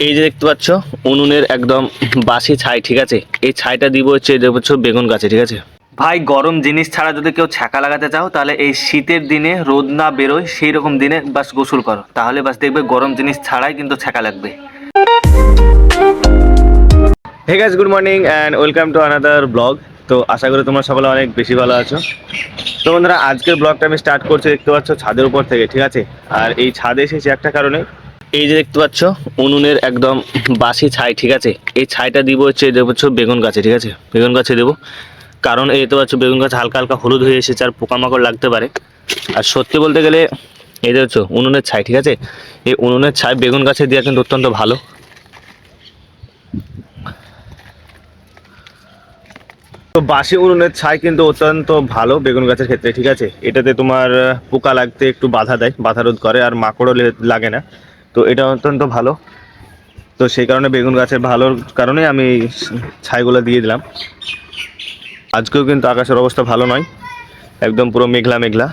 এই যে দেখতে পাচ্ছ উনুনের একদম বাসি ছাই ঠিক আছে? এই ছাইটা দিব হচ্ছে এই দেখতে পাচ্ছ বেগুন গাছে ঠিক আছে? ভাই গরম জিনিস ছাড়া যদি কেউ ছ্যাঁকা লাগাতে চাও তাহলে এই শীতের দিনে রোদ না বেরোয় সেই রকম দিনে বাস গোসল করো। তাহলে বাস দেখবে গরম জিনিস ছাড়াই কিন্তু ছ্যাঁকা লাগবে। Hey guys good morning and welcome to another blog তো আশা করি তোমরা সকলে অনেক বেশি ভালো আছো। তো বন্ধুরা আজকের ব্লগটা আমি স্টার্ট করছি দেখতে পাচ্ছ ছাদের উপর থেকে ঠিক আছে? আর এই ছাদে এসেছি একটা কারণে। এই যে দেখতে পাচ্ছ, উনুনের একদম বাসি ছাই, ঠিক আছে? এই ছাইটা দিব হচ্ছে দেখতে বেগুন গাছে, ঠিক আছে? বেগুন গাছে দেবো। কারণ এই দেখতে পাচ্ছ, বেগুন গাছ হালকা হালকা হলুদ হয়ে এসেছে, আর পোকামাকড় লাগতে পারে। আর সত্যি বলতে গেলে, এই দেখছ, উনুনের ছাই, ঠিক আছে? এই উনুনের ছাই বেগুন গাছে দেওয়া কিন্তু অত্যন্ত ভালো। তো বাসি উনুনের ছাই কিন্তু অত্যন্ত ভালো বেগুন গাছের ক্ষেত্রে, ঠিক আছে? এটাতে তোমার পোকা লাগতে একটু বাধা দেয়, বাধা রোধ করে, আর মাকড়ও লাগে না। তো এটা অত্যন্ত ভালো। তো সেই কারণে বেগুন গাছের ভালোর কারণে আমি ছাইগুলো দিয়ে দিলাম। আজকেও কিন্তু আকাশের অবস্থা ভালো নয়, একদম পুরো মেঘলা মেঘলা।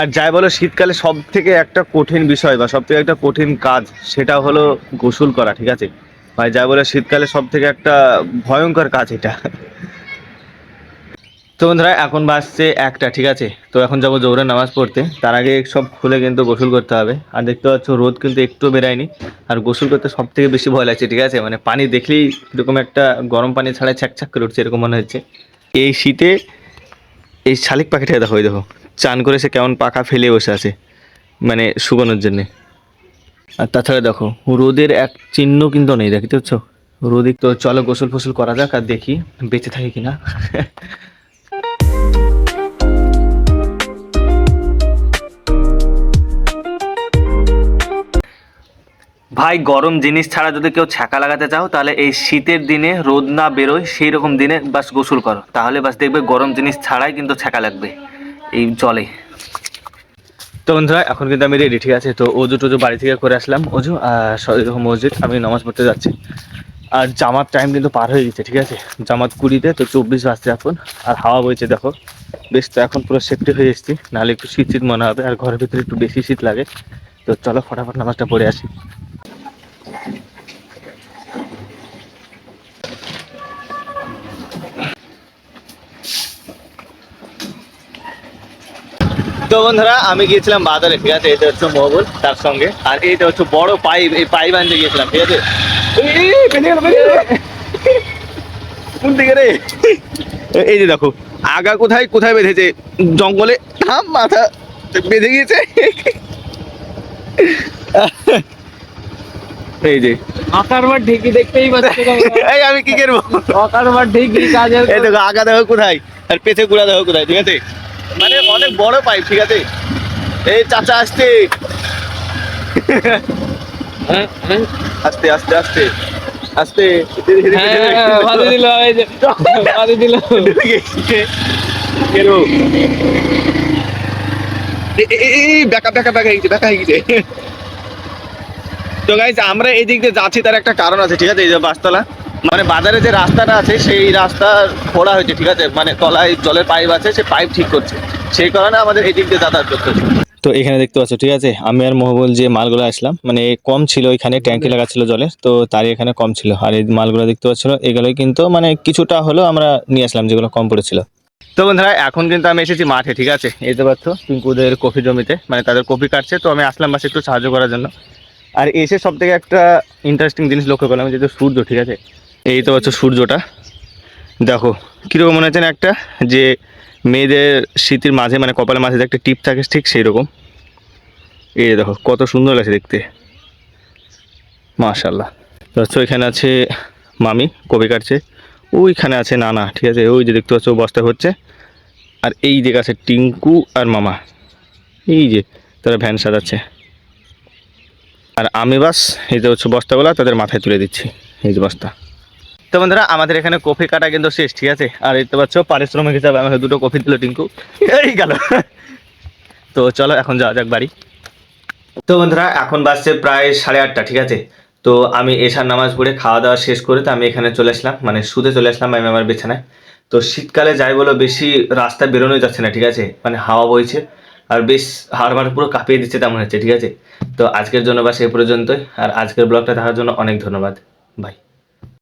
আর যাই বলো, শীতকালে সব থেকে একটা কঠিন বিষয় বা সব থেকে একটা কঠিন কাজ, সেটা হলো গোসল করা, ঠিক আছে? ভাই, যাই বলে, শীতকালে সব থেকে একটা ভয়ঙ্কর কাজ এটা। তো বন্ধুরা, এখন বাসছে একটা, ঠিক আছে? তো এখন যাব জোরে নামাজ পড়তে। তার আগে সব খুলে কিন্তু গোসল করতে হবে। আর দেখতে পাচ্ছ, রোদ কিন্তু একটু বেরায়নি। আর গোসল করতে সব থেকে বেশি ভয় লাগছে, ঠিক আছে? মানে পানি দেখলেই এরকম একটা গরম পানি ছাড়া ছ্যাক করে উঠছে, এরকম মনে হচ্ছে। এই শীতে এই শালিক পাখিটা দেখো দেখো। চান করে সে কেমন পাখা ফেলে বসে আছে মানে শুকানোর জন্যে। আর তাছাড়া দেখো, রোদের এক চিহ্ন কিন্তু নেই, দেখতে পাচ্ছ? রোদে তো চলো গোসল ফসল করা যাক আর দেখি বেঁচে থাকি কিনা। ভাই, গরম জিনিস ছাড়া যদি কেউ ছ্যাঁকা লাগাতে চাও, তাহলে এই শীতের দিনে রোদ না বেরোয়, সেই রকম দিনে বাস গোসল করো। তাহলে বাস দেখবে গরম জিনিস ছাড়াই কিন্তু ছ্যাঁকা লাগবে। এই জলে তো বন্ধুরা, এখন কিন্তু আমি রেডি ঠিক আছে? তো অজু টজু বাড়ি থেকে করে আসলাম। অজু আর মসজিদ, আমি নামাজ পড়তে যাচ্ছি। আর জামাত টাইম কিন্তু পার হয়ে গেছে, ঠিক আছে? জামাত কুড়িতে তো চব্বিশ বাজছে এখন। আর হাওয়া বইছে, দেখো। বেশ তো এখন পুরো সেফটি হয়ে এসেছি। নাহলে একটু শীত শীত মনে হবে, আর ঘরের ভিতরে একটু বেশি শীত লাগে। তো চলো, ফটাফট নামাজটা পড়ে আসি। তো বন্ধুরা আমি গিয়েছিলাম বাজারে ঠিক আছে? এটা হচ্ছে মহবুল তার সঙ্গে। আর এইটা হচ্ছে বড় পাইপ এই পাইপ আনতে গিয়েছিলাম ঠিক আছে? এই। কোন দিকে রে? যে দেখো আগা কোথায় কোথায় বেঁধেছে? জঙ্গলে থাম মাথা বেঁধে গিয়েছে। এই যে। আকার বার ঠিকই দেখতেই পাচ্ছি এই আমি কি করব? আকার বার ঠিকই কাজের এই দেখো আগা দেখো কোথায় আর পেছে গুড়া দেখো কোথায় ঠিক আছে? মানে অনেক বড় পাইপ ঠিক আছে? এই চাচা আসতে। আস্তে আস্তে আস্তে। দিল দিল। কেরো ব্যাকা ব্যাকা ব্যাকা হয়ে গেছে ব্যাকা হয়ে গেছে। তো গাইজ আমরা এই দিক দিয়ে যাচ্ছি তার একটা কারণ আছে ঠিক আছে? এই যে বাসতলা। মানে বাজারে যে রাস্তাটা আছে সেই রাস্তা খোঁড়া হয়েছে ঠিক আছে? মানে তলায় জলের পাইপ আছে সে পাইপ ঠিক করছে। সেই কারণে আমাদের এই দিক দিয়ে যাতায়াত করতে হচ্ছে। তো এখানে দেখতে পাচ্ছ ঠিক আছে? আমি আর মহবুল যে মালগুলো আসলাম মানে কম ছিল এখানে ট্যাঙ্কি লাগা ছিল জলের তো তারই এখানে কম ছিল। আর এই মালগুলো দেখতে পাচ্ছিল এগুলোই কিন্তু মানে কিছুটা হলেও আমরা নিয়ে আসলাম যেগুলো কম পড়েছিল। তো বন্ধুরা এখন কিন্তু আমি এসেছি মাঠে ঠিক আছে? এই তো পাচ্ছ পিঙ্কুদের কফি জমিতে মানে তাদের কফি কাটছে তো আমি আসলাম বাস একটু সাহায্য করার জন্য। আর এসে সব থেকে একটা ইন্টারেস্টিং জিনিস লক্ষ্য করলাম যেহেতু সূর্য ঠিক আছে? এই তো হচ্ছে সূর্যটা। দেখো, কীরকম মনে হচ্ছে না একটা? যে মেয়েদের শীতের মাঝে মানে কপালের মাঝে যে একটা টিপ থাকে, ঠিক সেই রকম এই দেখো, কত সুন্দর লাগছে দেখতে। মাশাল্লাহ হচ্ছে ওইখানে আছে মামি, কবি কাটছে? ওইখানে আছে নানা, ঠিক আছে? ওই যে দেখতে পাচ্ছ বস্তা হচ্ছে। আর এই দিকে আছে টিঙ্কু আর মামা। এই যে, তারা ভ্যান সাজাচ্ছে। আর আমি বাস, এই যে হচ্ছে বস্তাগুলো, তাদের মাথায় তুলে দিচ্ছি। এই যে বস্তা। তো বন্ধুরা, আমাদের এখানে কফি কাটা কিন্তু শেষ, ঠিক আছে? আর দেখতে পাচ্ছ, পারিশ্রমিক হিসাবে আমাকে দুটো কফি দিল টিঙ্কু। এই গেল। তো চলো, এখন যাওয়া যাক বাড়ি। তো বন্ধুরা, এখন বাজছে প্রায় সাড়ে আটটা, ঠিক আছে? তো আমি এশার নামাজ পড়ে খাওয়া দাওয়া শেষ করে তো আমি এখানে চলে আসলাম মানে শুতে চলে আসলাম আমি আমার বিছানায়। তো শীতকালে যাই বলো, বেশি রাস্তায় বেরোনোই যাচ্ছে না, ঠিক আছে? মানে হাওয়া বইছে, আর বেশ হাড় মার পুরো কাঁপিয়ে দিচ্ছে তেমন হচ্ছে, ঠিক আছে? তো আজকের জন্য বাস এই পর্যন্তই, আর আজকের ব্লগটা দেখার জন্য অনেক ধন্যবাদ। বাই।